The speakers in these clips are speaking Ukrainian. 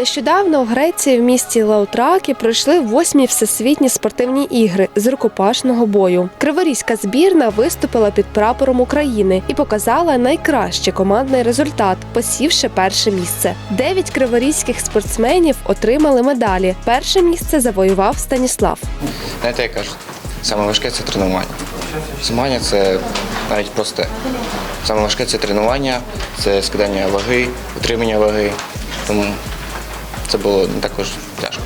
Нещодавно в Греції в місті Лаутракі пройшли восьмі всесвітні спортивні ігри з рукопашного бою. Криворізька збірна виступила під прапором України і показала найкращий командний результат, посівши перше місце. Дев'ять криворізьких спортсменів отримали медалі. Перше місце завоював Станіслав. Знаєте, як кажуть, саме важке це тренування. Змагання це навіть просте. Саме важке це тренування, це скидання ваги, утримання ваги. Тому це було також тяжко.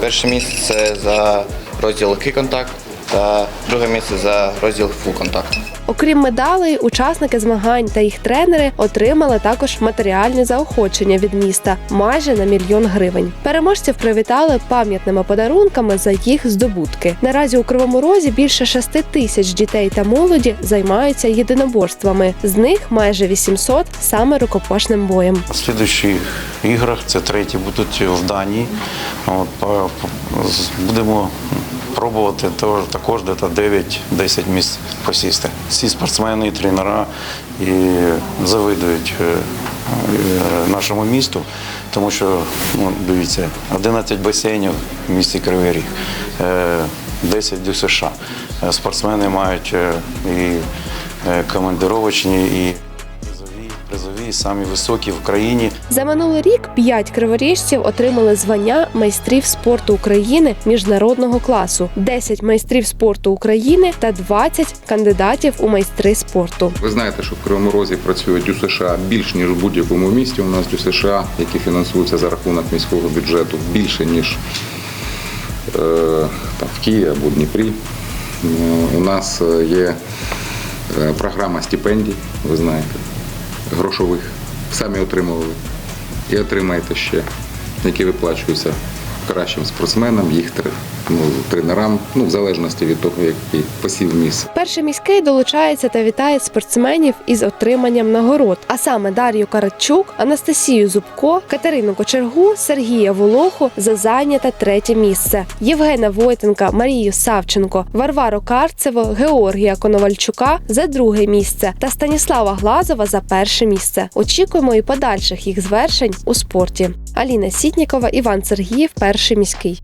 Перше місце за розділ легкий контакт, та друге місце за розділ фул контакт. Окрім медалей, учасники змагань та їх тренери отримали також матеріальні заохочення від міста майже на мільйон гривень. Переможців привітали пам'ятними подарунками за їх здобутки. Наразі у Кривому Розі більше 6 тисяч дітей та молоді займаються єдиноборствами. З них майже 800 саме рукопашним боєм. В іграх це треті будуть в Данії. От, будемо пробувати також десь 9-10 місць посісти. Всі спортсмени і тренера і завидують е, е, нашому місту, тому що ну, дивіться, 11 басейнів в місті Кривий Ріг, е, 10 до США. Е, Спортсмени мають е, і е, командировочні, і призові, призові, самі високі в країні. За минулий рік п'ять криворіжців отримали звання майстрів спорту України міжнародного класу, 10 майстрів спорту України та 20 кандидатів у майстри спорту. Ви знаєте, що в Кривому Розі працюють ДЮСШ більш ніж в будь-якому місті. У нас ДЮСШ, які фінансуються за рахунок міського бюджету, більше ніж е, там, в Києві або Дніпрі. Е, У нас е, є е, програма стипендій, ви знаєте, грошових. Самі отримували і отримаєте ще, які виплачуються кращим спортсменам, їх тре- ну, тренерам, ну, в залежності від того, який посів місце. Перший міський долучається та вітає спортсменів із отриманням нагород, а саме Дар'ю Карачук, Анастасію Зубко, Катерину Кочергу, Сергія Волоху за зайняте третє місце, Євгена Войтенка, Марію Савченко, Варвару Карцево, Георгія Коновальчука за друге місце та Станіслава Глазова за перше місце. Очікуємо і подальших їх звершень у спорті. Аліна Сітнікова, Іван Сергіїв, перший міський.